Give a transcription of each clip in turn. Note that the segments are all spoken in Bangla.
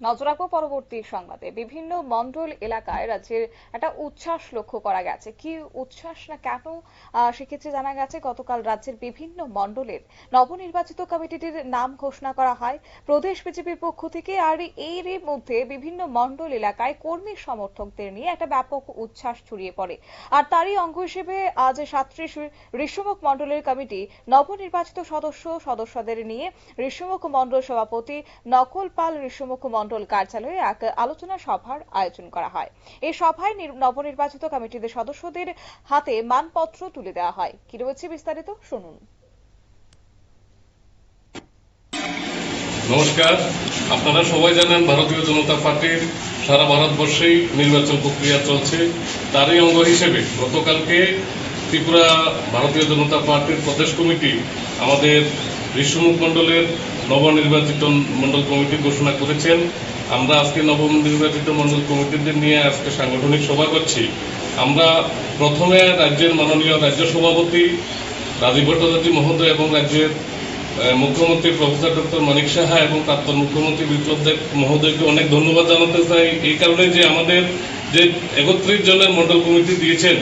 নজর রাখব পরবর্তী সংবাদে। বিভিন্ন মন্ডল এলাকায় রাজ্যের একটা উচ্ছ্বাস লক্ষ্য করা গেছে। কি উচ্ছ্বাস না কেন? সেক্ষেত্রে জানা গেছে, গতকাল রাজ্যের বিভিন্ন মন্ডলের নবনির্বাচিত কমিটিটির নাম ঘোষণা করা হয়। প্রদেশ বিজেপির পক্ষ থেকে আর এর মধ্যে বিভিন্ন মন্ডল এলাকায় কর্মী সমর্থকদের নিয়ে একটা ব্যাপক উচ্ছ্বাস ছড়িয়ে পড়ে। আর তারই অঙ্গ হিসেবে আজ সাতত্রিশ ঋষমুখ মন্ডলের কমিটি নবনির্বাচিত সদস্য সদস্যদের নিয়ে ঋষমুখ মন্ডল সভাপতি নকল পাল ঋষমুখ মন্ডল কার্যালয়ে এক আলোচনা সভার আয়োজন করা হয়। এই সভায় নবনির্বাচিত কমিটিদের সদস্যদের হাতে মানপত্র তুলে দেওয়া হয়। কি রয়েছে বিস্তারিত? শুনুন। নমস্কার। আপনারা সবাই জানেন ভারতীয় জনতা পার্টির সারা ভারতবর্ষেই নির্বাচন প্রক্রিয়া চলছে। তারই অঙ্গ হিসেবে গতকালকে ত্রিপুরা ভারতীয় জনতা পার্টির প্রদেশ কমিটি আমাদের বিশ্বমুখ মণ্ডলের নবনির্বাচিত মণ্ডল কমিটি ঘোষণা করেছেন। আমরা আজকে নবনির্বাচিত মণ্ডল কমিটিদের নিয়ে আজকে সাংগঠনিক সভা করছি। আমরা প্রথমে রাজ্যের মাননীয় রাজ্য সভাপতি রাজীব ভট্টাচার্য মহোদয় এবং রাজ্যের মুখ্যমন্ত্রী প্রফেসর ডক্টর মানিক সাহা এবং প্রাক্তন মুখ্যমন্ত্রী বিপ্লব দেব মহোদয়কে অনেক ধন্যবাদ জানাতে চাই। এই কারণে যে আমাদের যে একত্রিশ জনের মন্ডল কমিটি দিয়েছেন,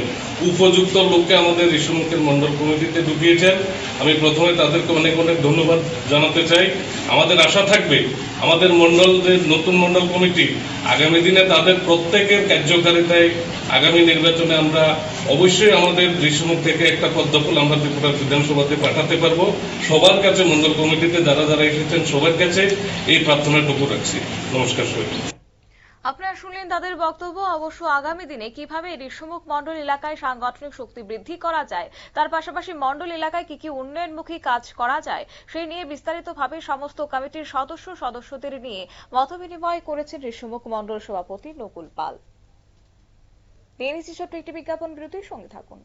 উপযুক্ত লোককে আমাদের ঋষিমুখের মন্ডল কমিটিতে ঢুকিয়েছেন। আমি প্রথমে তাদেরকে অনেক অনেক ধন্যবাদ জানাতে চাই। আমাদের আশা থাকবে, আমাদের মন্ডল যে নতুন মন্ডল কমিটি আগামী দিনে তাদের প্রত্যেকের কার্যকারিতায় আগামী নির্বাচনে আমরা অবশ্যই আমাদের ঋষিমুখ থেকে একটা পদ্মফুল আমরা ত্রিপুরা বিধানসভাতে পাঠাতে পারব। সবার কাছে মন্ডল কমিটিতে যারা যারা এসেছেন, সবার কাছে এই প্রার্থনাটুকু রাখছি। নমস্কার সবাই আপনারা শুনলেন তাদের বক্তব্য। অবশ্য আগামী দিনে কীভাবে ঋষমুখ মন্ডল এলাকায় সাংগঠনিক শক্তি বৃদ্ধি করা যায়, তার পাশাপাশি মন্ডল এলাকায় কি কি উন্নয়নমুখী কাজ করা যায়, সেই নিয়ে বিস্তারিতভাবে সমস্ত কমিটির সদস্য সদস্যদের নিয়ে মতবিনিময় করেছেন ঋষমুখ মন্ডল সভাপতি নকুল পাল। ছোট্ট একটি বিজ্ঞাপন বিরতির সঙ্গে থাকুন।